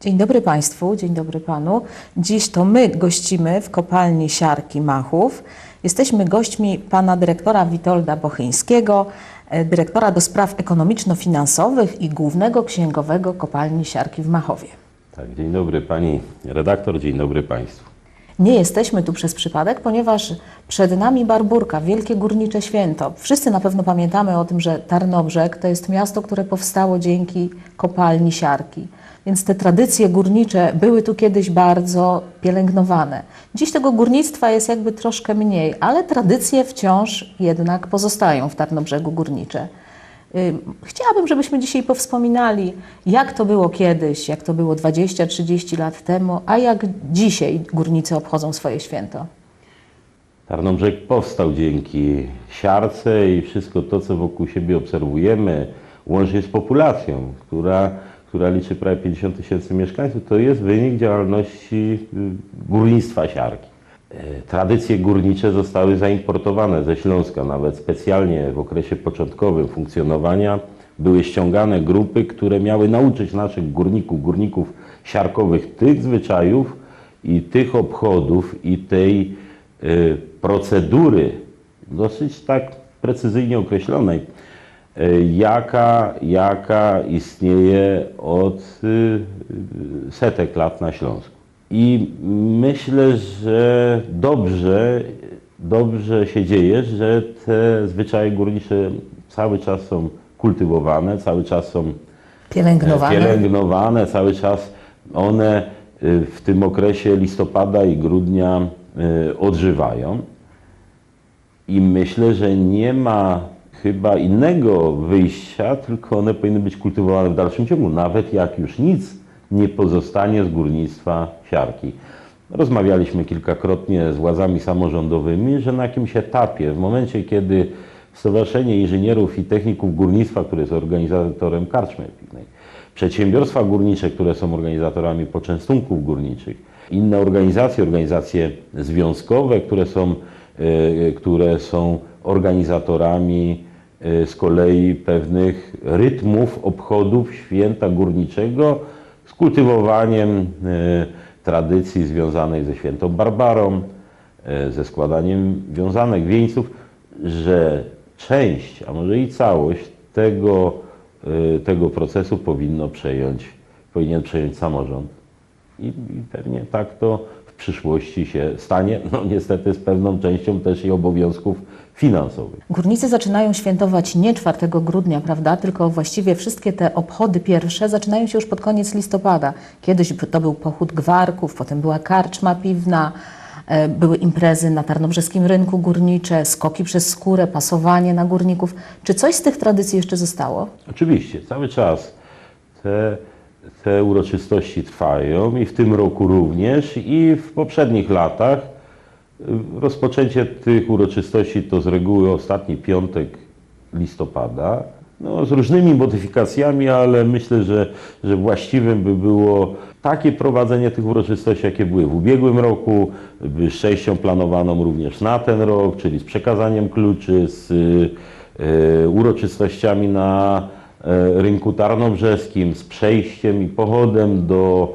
Dzień dobry Państwu, dzień dobry Panu. Dziś to my gościmy w kopalni Siarki Machów. Jesteśmy gośćmi Pana dyrektora Witolda Bochyńskiego, e, dyrektora do spraw ekonomiczno-finansowych i głównego księgowego kopalni Siarki w Machowie. Tak, dzień dobry pani redaktor, dzień dobry państwu. Nie jesteśmy tu przez przypadek, ponieważ przed nami Barburka, wielkie górnicze święto. Wszyscy na pewno pamiętamy o tym, że Tarnobrzeg to jest miasto, które powstało dzięki kopalni siarki. Więc te tradycje górnicze były tu kiedyś bardzo pielęgnowane. Dziś tego górnictwa jest jakby troszkę mniej, ale tradycje wciąż jednak pozostają w Tarnobrzegu górnicze. Ym, Chciałabym, żebyśmy dzisiaj powspominali, jak to było kiedyś, jak to było 20-30 lat temu, a jak dzisiaj górnicy obchodzą swoje święto. Tarnobrzeg powstał dzięki siarce i wszystko to, co wokół siebie obserwujemy, łącznie z populacją, która, która liczy prawie 50 tysięcy mieszkańców, to jest wynik działalności y, górnictwa siarki. E, Tradycje górnicze zostały zaimportowane ze Śląska, nawet specjalnie w okresie początkowym funkcjonowania były ściągane grupy, które miały nauczyć naszych górników, górników siarkowych tych zwyczajów i tych obchodów i tej y, procedury, dosyć tak precyzyjnie określonej, y, jaka, jaka istnieje od y, setek lat na Śląsku. I myślę, że dobrze, dobrze się dzieje, że te zwyczaje górnicze cały czas są kultywowane, cały czas są Pielęgnowane. pielęgnowane, cały czas one y, w tym okresie listopada i grudnia y, odżywają. I myślę, że nie ma chyba innego wyjścia, tylko one powinny być kultywowane w dalszym ciągu, nawet jak już nic nie pozostanie z górnictwa siarki. Rozmawialiśmy kilkakrotnie z władzami samorządowymi, że na jakimś etapie, w momencie kiedy Stowarzyszenie Inżynierów i Techników Górnictwa, które jest organizatorem karczmy piwnej, przedsiębiorstwa górnicze, które są organizatorami poczęstunków górniczych, inne organizacje, organizacje związkowe, które są, e, które są organizatorami e, z kolei pewnych rytmów, obchodów święta górniczego z kultywowaniem e, tradycji związanej ze świętą Barbarą, e, ze składaniem wiązanek, wieńców, że część, a może i całość tego, e, tego procesu powinno przejąć, powinien przejąć samorząd. I, I pewnie tak to w przyszłości się stanie, no niestety z pewną częścią też i obowiązków finansowych. Górnicy zaczynają świętować nie 4 grudnia, prawda, tylko właściwie wszystkie te obchody pierwsze zaczynają się już pod koniec listopada. Kiedyś to był pochód gwarków, potem była karczma piwna, e, były imprezy na tarnobrzeskim rynku górnicze, skoki przez skórę, pasowanie na górników. Czy coś z tych tradycji jeszcze zostało? Oczywiście, cały czas te, te uroczystości trwają i w tym roku również i w poprzednich latach. Rozpoczęcie tych uroczystości to z reguły ostatni piątek listopada. No, z różnymi modyfikacjami, ale myślę, że, że właściwym by było takie prowadzenie tych uroczystości, jakie były w ubiegłym roku, z częścią planowaną również na ten rok, czyli z przekazaniem kluczy, z y, uroczystościami na y, rynku tarnobrzeskim, z przejściem i pochodem do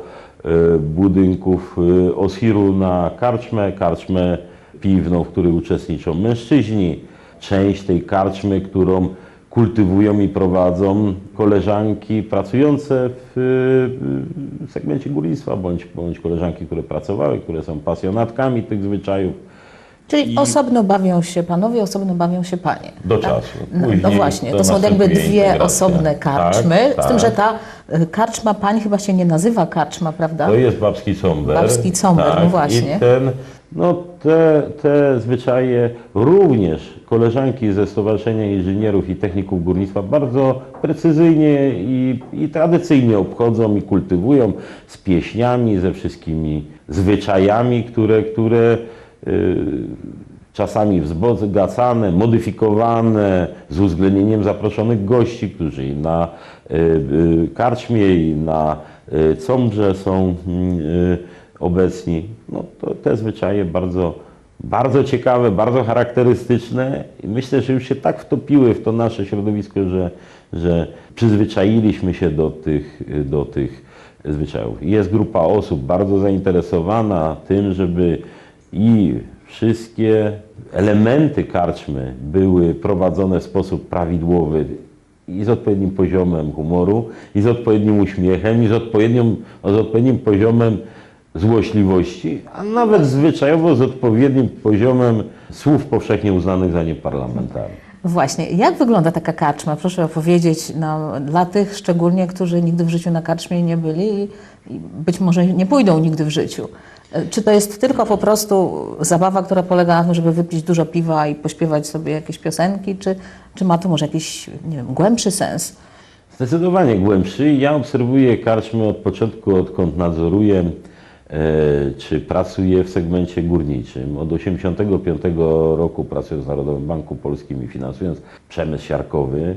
budynków y, Osiru na karczmę, karczmę piwną, w której uczestniczą mężczyźni, część tej karczmy, którą kultywują i prowadzą koleżanki pracujące w y, segmencie górnictwa, bądź, bądź koleżanki, które pracowały, które są pasjonatkami tych zwyczajów. Czyli I- osobno bawią się panowie, osobno bawią się panie. Do czasu. No, no Później właśnie, to, są jakby dwie integracja. osobne karczmy, Tak, z tym, tak. że ta y, karczma pań chyba się nie nazywa karczma, prawda? To jest babski comber. Babski comber, no właśnie. I ten, no te, te zwyczaje również koleżanki ze Stowarzyszenia Inżynierów i Techników Górnictwa bardzo precyzyjnie i, i tradycyjnie obchodzą i kultywują z pieśniami, ze wszystkimi zwyczajami, które, które czasami wzbogacane, modyfikowane z uwzględnieniem zaproszonych gości, którzy na y, y, karczmie i na y, Combrze są mm, y, obecni. No, to te zwyczaje bardzo, bardzo ciekawe, bardzo charakterystyczne i myślę, że już się tak wtopiły w to nasze środowisko, że, że przyzwyczailiśmy się do tych, do tych zwyczajów. Jest grupa osób bardzo zainteresowana tym, żeby i wszystkie elementy karczmy były prowadzone w sposób prawidłowy i z odpowiednim poziomem humoru, i z odpowiednim uśmiechem, i z, z odpowiednim poziomem złośliwości, a nawet zwyczajowo z odpowiednim poziomem słów powszechnie uznanych za nieparlamentarne. Właśnie, jak wygląda taka karczma? Proszę opowiedzieć no, dla tych szczególnie, którzy nigdy w życiu na karczmie nie byli i być może nie pójdą nigdy w życiu. Czy to jest tylko po prostu zabawa, która polega na tym, żeby wypić dużo piwa i pośpiewać sobie jakieś piosenki, czy, czy ma to może jakiś, nie wiem, głębszy sens? Zdecydowanie głębszy. Ja obserwuję karczmy od początku, odkąd nadzoruję e, czy pracuję w segmencie górniczym. Od 1985 roku pracuję w Narodowym Banku Polskim i finansując przemysł siarkowy,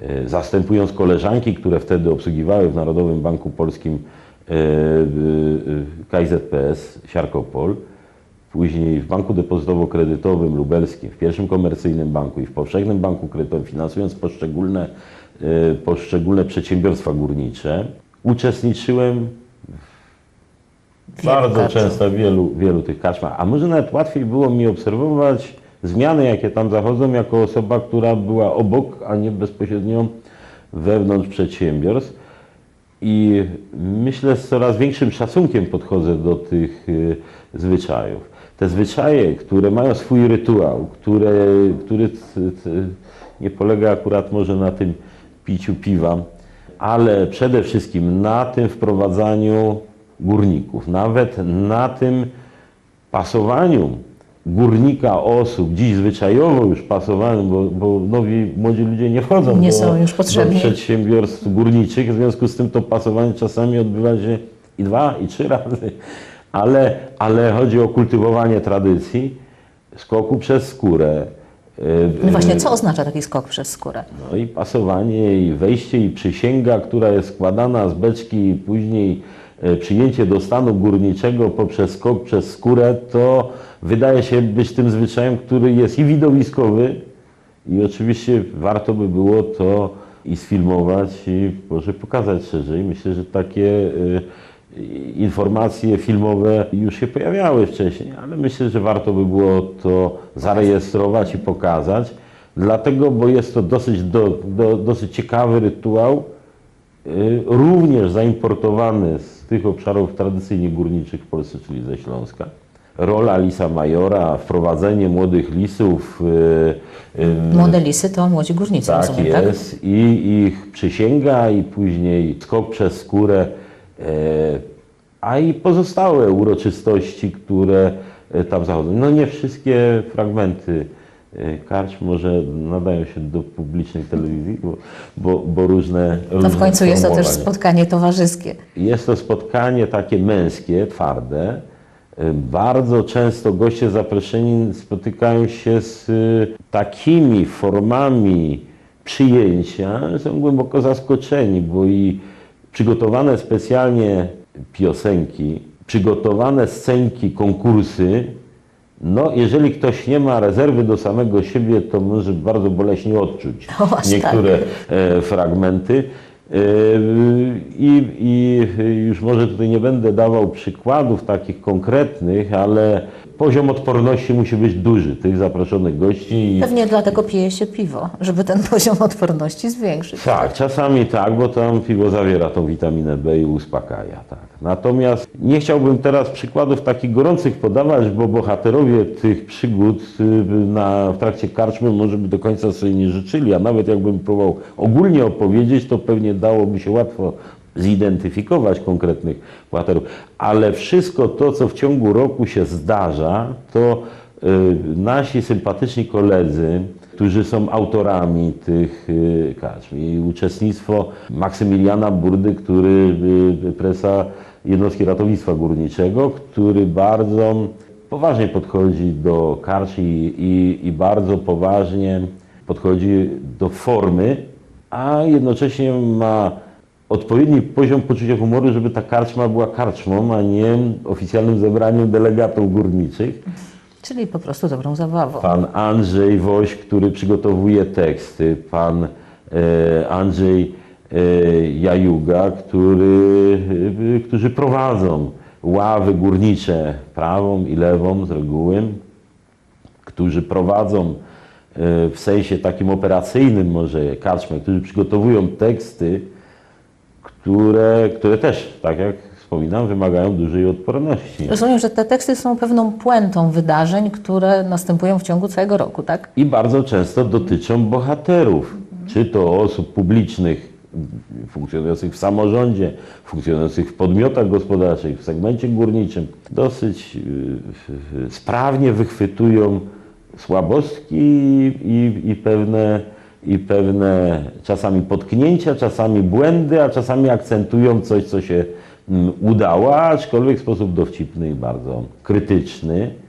e, zastępując koleżanki, które wtedy obsługiwały w Narodowym Banku Polskim KZPS, Siarkopol. Później w Banku Depozytowo-Kredytowym Lubelskim, w pierwszym komercyjnym banku i w powszechnym banku kredytowym, finansując poszczególne, e, poszczególne przedsiębiorstwa górnicze, uczestniczyłem Wielu bardzo często wielu, wielu tych karczmach. A może nawet łatwiej było mi obserwować zmiany, jakie tam zachodzą, jako osoba, która była obok, a nie bezpośrednio wewnątrz przedsiębiorstw. I myślę, z coraz większym szacunkiem podchodzę do tych y, zwyczajów. Te zwyczaje, które mają swój rytuał, które, który nie polega akurat może na tym piciu piwa, ale przede wszystkim na tym wprowadzaniu górników, nawet na tym pasowaniu górnika osób, dziś zwyczajowo już pasowanym, bo, bo nowi młodzi ludzie nie wchodzą Nie do, są już potrzebni. do przedsiębiorstw górniczych, w związku z tym to pasowanie czasami odbywa się i dwa, i trzy razy, ale, ale chodzi o kultywowanie tradycji, skoku przez skórę. y, No y, właśnie, co oznacza taki skok przez skórę? no i pasowanie, i wejście, i przysięga, która jest składana z beczki, i później przyjęcie do stanu górniczego poprzez skok przez skórę, to wydaje się być tym zwyczajem, który jest i widowiskowy, i oczywiście warto by było to i sfilmować, i może pokazać szerzej. Myślę, że takie e, informacje filmowe już się pojawiały wcześniej, ale myślę, że warto by było to zarejestrować i pokazać. Dlatego, bo jest to dosyć, do, do, dosyć ciekawy rytuał, również zaimportowany z tych obszarów tradycyjnie górniczych w Polsce, czyli ze Śląska. Rola lisa majora, wprowadzenie młodych lisów, y, y, Młode lisy to młodzi górnicy, tak rozumiem, tak? jest. I ich przysięga, i później skok przez skórę, e, a i pozostałe uroczystości, które e, tam zachodzą. No nie wszystkie fragmenty e, karcz może nadają się do publicznej telewizji, bo, bo, bo różne No w różne końcu jest to też spotkanie towarzyskie. Jest to spotkanie takie męskie, twarde. Y, Bardzo często goście zaproszeni spotykają się z y, takimi formami przyjęcia, że są głęboko zaskoczeni, bo i przygotowane specjalnie piosenki, przygotowane scenki, konkursy, no jeżeli ktoś nie ma rezerwy do samego siebie, to może bardzo boleśnie odczuć O, aż niektóre e, fragmenty. E, I, I już może tutaj nie będę dawał przykładów takich konkretnych, ale poziom odporności musi być duży tych zaproszonych gości. Pewnie dlatego pije się piwo, żeby ten poziom odporności zwiększyć. tak, czasami tak, bo tam piwo zawiera tą witaminę B i uspokaja. Tak. Natomiast nie chciałbym teraz przykładów takich gorących podawać, bo bohaterowie tych przygód y, na, w trakcie karczmy może by do końca sobie nie życzyli, a nawet jakbym próbował ogólnie opowiedzieć, to pewnie dałoby się łatwo zidentyfikować konkretnych bohaterów. Ale wszystko to, co w ciągu roku się zdarza, to y, nasi sympatyczni koledzy, którzy są autorami tych y, karczm i uczestnictwo Maksymiliana Burdy, który presa jednostki ratownictwa górniczego, który bardzo poważnie podchodzi do karcz i, i, bardzo poważnie podchodzi do formy, a jednocześnie ma odpowiedni poziom poczucia humoru, żeby ta karczma była karczmą, a nie oficjalnym zebraniem delegatów górniczych. Czyli po prostu dobrą zabawą. Pan Andrzej Woś, który przygotowuje teksty, pan e, Andrzej Jajuga, który, e, którzy prowadzą ławy górnicze prawą i lewą z reguły, którzy prowadzą e, w sensie takim operacyjnym może karczmę, którzy przygotowują teksty, które, które też, tak jak wspominam, wymagają dużej odporności. Rozumiem, że te teksty są pewną puentą wydarzeń, które następują w ciągu całego roku, tak? i bardzo często dotyczą bohaterów, czy to osób publicznych funkcjonujących w samorządzie, funkcjonujących w podmiotach gospodarczych, w segmencie górniczym. Dosyć y, y, sprawnie wychwytują słabostki i, i, pewne, i pewne czasami potknięcia, czasami błędy, a czasami akcentują coś, co się mm, udało, aczkolwiek w sposób dowcipny i bardzo krytyczny.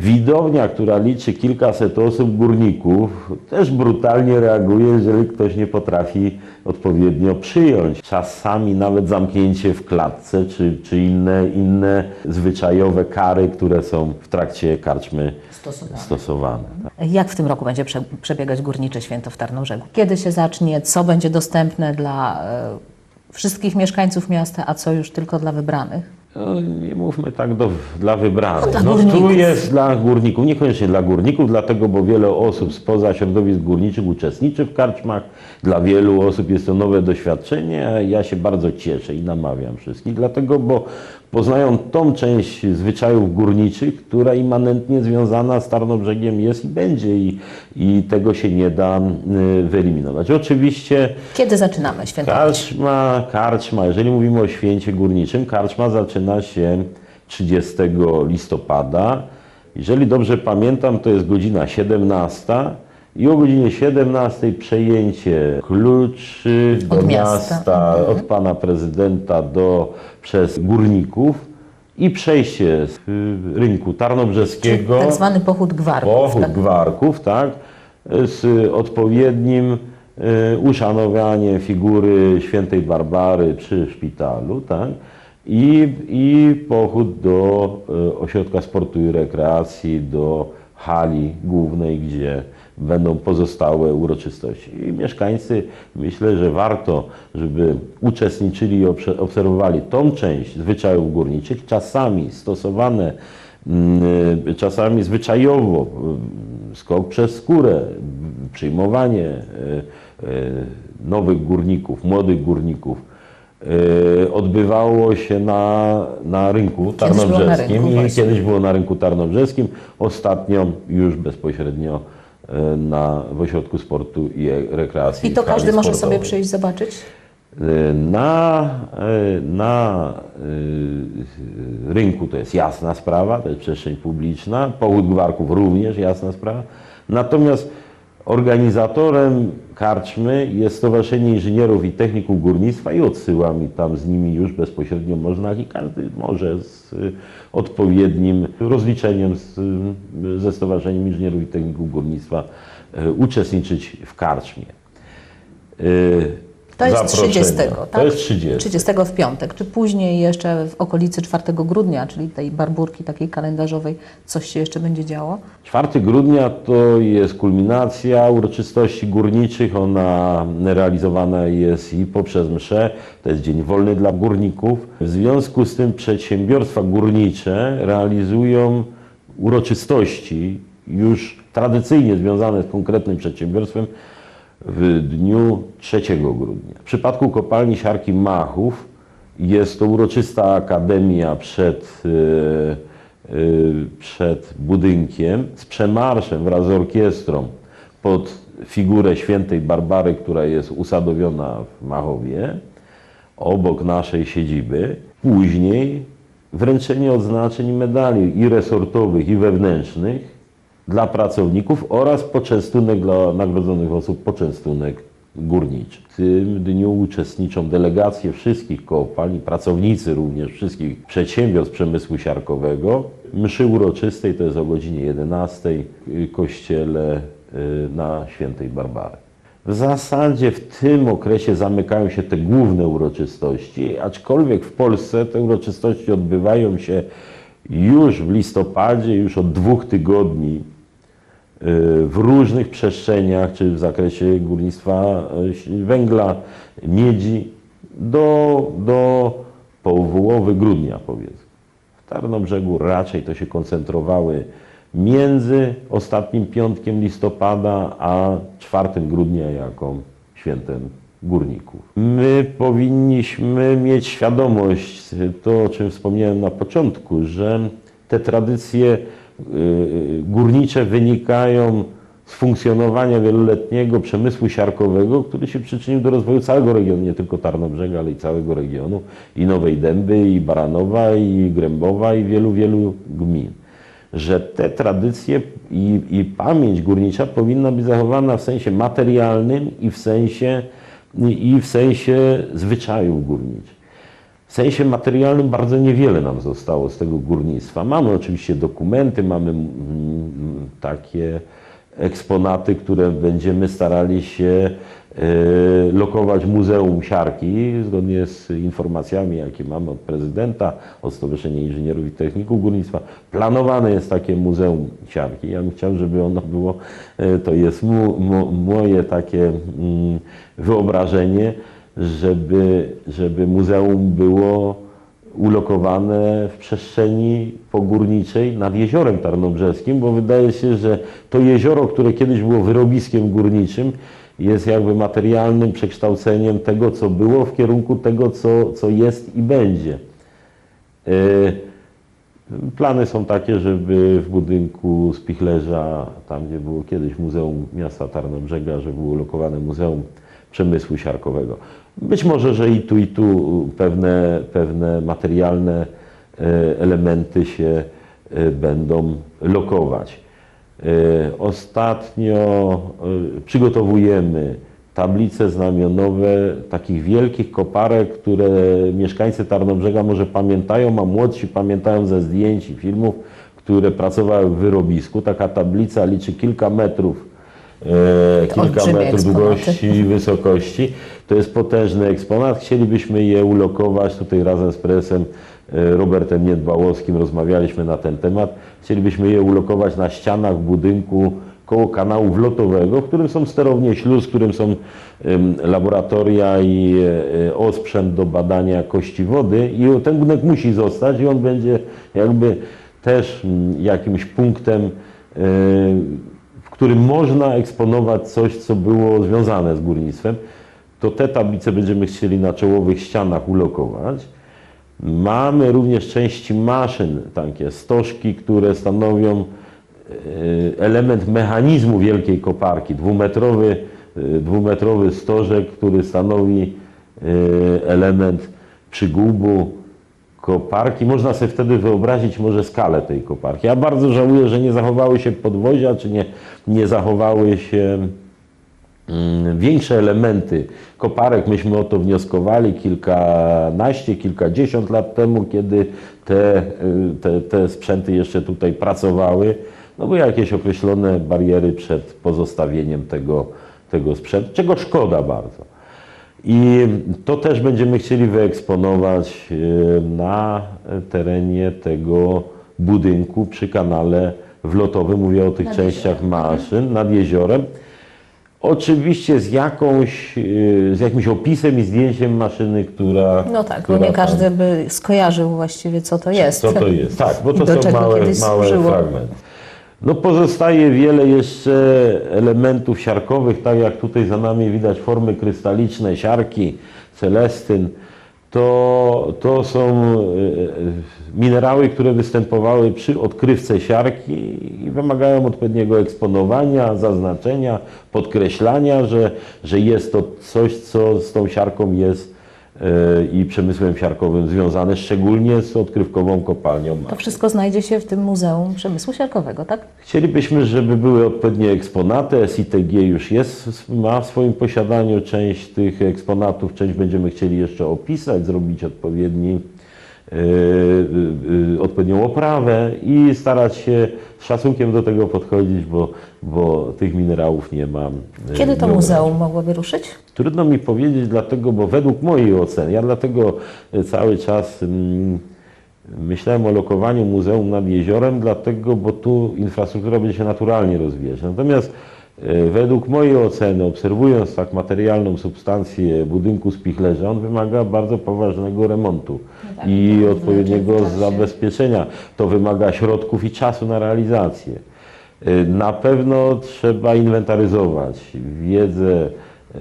Widownia, która liczy kilkaset osób górników, też brutalnie reaguje, jeżeli ktoś nie potrafi odpowiednio przyjąć. Czasami nawet zamknięcie w klatce, czy, czy inne, inne zwyczajowe kary, które są w trakcie karczmy Stosowane. stosowane. Jak w tym roku będzie prze, przebiegać Górnicze Święto w Tarnobrzegu? Kiedy się zacznie? Co będzie dostępne dla e, wszystkich mieszkańców miasta, a co już tylko dla wybranych? No, nie mówmy tak do, dla wybranych. No, dla No, jest dla górników, niekoniecznie dla górników, dlatego, bo wiele osób spoza środowisk górniczych uczestniczy w karczmach. Dla wielu osób jest to nowe doświadczenie, a ja się bardzo cieszę i namawiam wszystkich, dlatego, bo poznają tą część zwyczajów górniczych, która immanentnie związana z Tarnobrzegiem jest i będzie i, i tego się nie da y, wyeliminować. Oczywiście Kiedy zaczynamy świętować? Karczma, karczma, jeżeli mówimy o święcie górniczym, karczma zaczyna się 30 listopada. Jeżeli dobrze pamiętam, to jest godzina 17 i o godzinie 17 przejęcie kluczy do Od miasta. miasta, od pana prezydenta do, przez górników i przejście z y, rynku tarnobrzeskiego. Tak zwany pochód gwarków. Pochód tak? gwarków, tak, z odpowiednim e, uszanowaniem figury świętej Barbary przy szpitalu, tak, i, i pochód do e, ośrodka sportu i rekreacji, do hali głównej, gdzie będą pozostałe uroczystości. I mieszkańcy, myślę, że warto, żeby uczestniczyli i obse- obserwowali tą część zwyczajów górniczych, czasami stosowane Mm, czasami zwyczajowo, y, skok przez skórę, przyjmowanie y, y, nowych górników, młodych górników. Y, odbywało się na, na rynku Kiedyś było na tarnobrzeskim rynku, i kiedyś było na rynku tarnobrzeskim, ostatnio już bezpośrednio na, w ośrodku sportu i rekreacji. I to każdy może sobie przyjść zobaczyć? Na, e, na e, rynku to jest jasna sprawa, to jest przestrzeń publiczna, pochód gwarków również jasna sprawa. Natomiast organizatorem karczmy jest Stowarzyszenie Inżynierów i Techników Górnictwa i odsyłam i tam z nimi już bezpośrednio można i każdy może z e, odpowiednim rozliczeniem z, e, ze Stowarzyszeniem Inżynierów i Techników Górnictwa e, uczestniczyć w karczmie. To jest zaproszenia. 30, tak? To jest 30. 30 w piątek, czy później jeszcze w okolicy 4 grudnia, czyli tej barburki takiej kalendarzowej, coś się jeszcze będzie działo? 4 grudnia to jest kulminacja uroczystości górniczych. Ona realizowana jest i poprzez mszę. To jest dzień wolny dla górników. W związku z tym przedsiębiorstwa górnicze realizują uroczystości już tradycyjnie związane z konkretnym przedsiębiorstwem w dniu 3 grudnia. W przypadku kopalni Siarki Machów jest to uroczysta akademia przed, e, e, przed budynkiem z przemarszem wraz z orkiestrą pod figurę świętej Barbary, która jest usadowiona w Machowie, obok naszej siedziby. Później wręczenie odznaczeń i medali i resortowych, i wewnętrznych dla pracowników oraz poczęstunek dla nagrodzonych osób, poczęstunek górniczy. W tym dniu uczestniczą delegacje wszystkich kopalni, pracownicy również wszystkich przedsiębiorstw przemysłu siarkowego. Mszy uroczystej to jest o godzinie 11 w kościele y, na Świętej Barbary. W zasadzie w tym okresie zamykają się te główne uroczystości, aczkolwiek w Polsce te uroczystości odbywają się już w listopadzie, już od dwóch tygodni w różnych przestrzeniach, czy w zakresie górnictwa y, węgla, miedzi, do, do połowy grudnia powiedzmy. W Tarnobrzegu raczej to się koncentrowały między ostatnim piątkiem listopada a 4 grudnia jako świętem górników. My powinniśmy mieć świadomość, to o czym wspomniałem na początku, że te tradycje górnicze wynikają z funkcjonowania wieloletniego przemysłu siarkowego, który się przyczynił do rozwoju całego regionu, nie tylko Tarnobrzega, ale i całego regionu, i Nowej Dęby, i Baranowa, i Grębowa, i wielu, wielu gmin. Że te tradycje i, i pamięć górnicza powinna być zachowana w sensie materialnym i w sensie, i w sensie zwyczajów górniczych. W sensie materialnym bardzo niewiele nam zostało z tego górnictwa. Mamy oczywiście dokumenty, mamy takie eksponaty, które będziemy starali się e, lokować w Muzeum Siarki, zgodnie z informacjami, jakie mamy od prezydenta, od Stowarzyszenia Inżynierów i Techników Górnictwa. Planowane jest takie Muzeum Siarki. Ja bym chciał, żeby ono było, e, to jest moje takie mm, wyobrażenie, żeby, żeby muzeum było ulokowane w przestrzeni pogórniczej nad jeziorem tarnobrzeskim, bo wydaje się, że to jezioro, które kiedyś było wyrobiskiem górniczym, jest jakby materialnym przekształceniem tego, co było, w kierunku tego, co, co jest i będzie. E, Plany są takie, żeby w budynku Spichlerza, tam gdzie było kiedyś Muzeum Miasta Tarnobrzega, żeby było ulokowane Muzeum Przemysłu Siarkowego. Być może, że i tu, i tu pewne, pewne materialne e, elementy się e, będą lokować. E, Ostatnio przygotowujemy tablice znamionowe takich wielkich koparek, które mieszkańcy Tarnobrzega może pamiętają, a młodsi pamiętają ze zdjęć i filmów, które pracowały w wyrobisku. Taka tablica liczy kilka metrów, kilka Olbrzymie metrów eksponaty. długości i wysokości. To jest potężny eksponat. Chcielibyśmy je ulokować tutaj razem z prezesem e, Robertem Niedbałowskim rozmawialiśmy na ten temat. Chcielibyśmy je ulokować na ścianach budynku koło kanału wlotowego, w którym są sterownie śluz, w którym są laboratoria i e, e, osprzęt do badania jakości wody i ten budynek musi zostać i on będzie jakby też jakimś punktem e, którym można eksponować coś, co było związane z górnictwem, to te tablice będziemy chcieli na czołowych ścianach ulokować. Mamy również części maszyn, takie stożki, które stanowią e, element mechanizmu wielkiej koparki. Dwumetrowy, e, dwumetrowy stożek, który stanowi e, element przygubu koparki. Można sobie wtedy wyobrazić może skalę tej koparki. Ja bardzo żałuję, że nie zachowały się podwozia, czy nie, nie zachowały się mm, większe elementy koparek. Myśmy o to wnioskowali kilkanaście, kilkadziesiąt lat temu, kiedy te, y, te, te sprzęty jeszcze tutaj pracowały. No były jakieś określone bariery przed pozostawieniem tego, tego sprzętu, czego szkoda bardzo. I to też będziemy chcieli wyeksponować y, na terenie tego budynku przy kanale wlotowym. Mówię o tych Nad częściach jeziorem. maszyn nad jeziorem. Oczywiście z, jakąś, y, z jakimś opisem i zdjęciem maszyny, która. No tak, bo która nie tam- każdy by skojarzył właściwie, co to jest. co to jest? Tak, bo to są małe, małe fragmenty. No pozostaje wiele jeszcze elementów siarkowych, tak jak tutaj za nami widać formy krystaliczne, siarki, celestyn. To, to są e, e, minerały, które występowały przy odkrywce siarki i wymagają odpowiedniego eksponowania, zaznaczenia, podkreślania, że, że jest to coś, co z tą siarką jest i przemysłem siarkowym związane, szczególnie z odkrywkową kopalnią. To wszystko znajdzie się w tym Muzeum Przemysłu Siarkowego, tak? Chcielibyśmy, żeby były odpowiednie eksponaty. SITG już jest, ma w swoim posiadaniu część tych eksponatów, część będziemy chcieli jeszcze opisać, zrobić odpowiedni, y, y, odpowiednią oprawę i starać się z szacunkiem do tego podchodzić, bo, bo tych minerałów nie ma. y, Kiedy to muzeum mogłoby ruszyć? Trudno mi powiedzieć, dlatego, bo według mojej oceny, ja dlatego cały czas mm, myślałem o lokowaniu muzeum nad jeziorem, dlatego, bo tu infrastruktura będzie się naturalnie rozwijać. Natomiast według mojej oceny, obserwując tak materialną substancję budynku spichlerza, on wymaga bardzo poważnego remontu tak, i to odpowiedniego czasie. zabezpieczenia. To wymaga środków i czasu na realizację. Y, Na pewno trzeba inwentaryzować wiedzę e,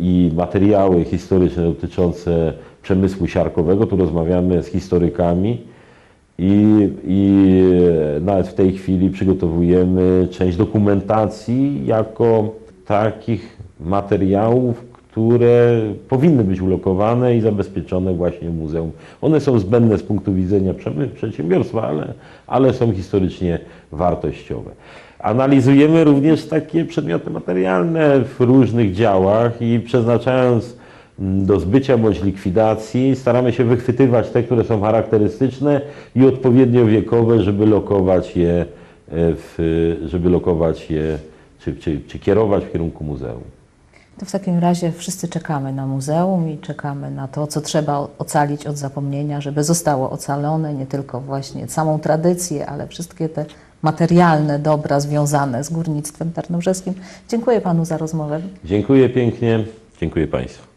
i materiały historyczne dotyczące przemysłu siarkowego. Tu rozmawiamy z historykami i, i nawet w tej chwili przygotowujemy część dokumentacji jako takich materiałów, które powinny być ulokowane i zabezpieczone właśnie w muzeum. One są zbędne z punktu widzenia przedsiębiorstwa, ale, ale są historycznie wartościowe. Analizujemy również takie przedmioty materialne w różnych działach i przeznaczając do zbycia bądź likwidacji staramy się wychwytywać te, które są charakterystyczne i odpowiednio wiekowe, żeby lokować je, e, w, żeby lokować je czy, czy, czy kierować w kierunku muzeum. To w takim razie wszyscy czekamy na muzeum i czekamy na to, co trzeba ocalić od zapomnienia, żeby zostało ocalone, nie tylko właśnie samą tradycję, ale wszystkie te materialne dobra związane z górnictwem tarnobrzeskim. Dziękuję Panu za rozmowę. Dziękuję pięknie. Dziękuję Państwu.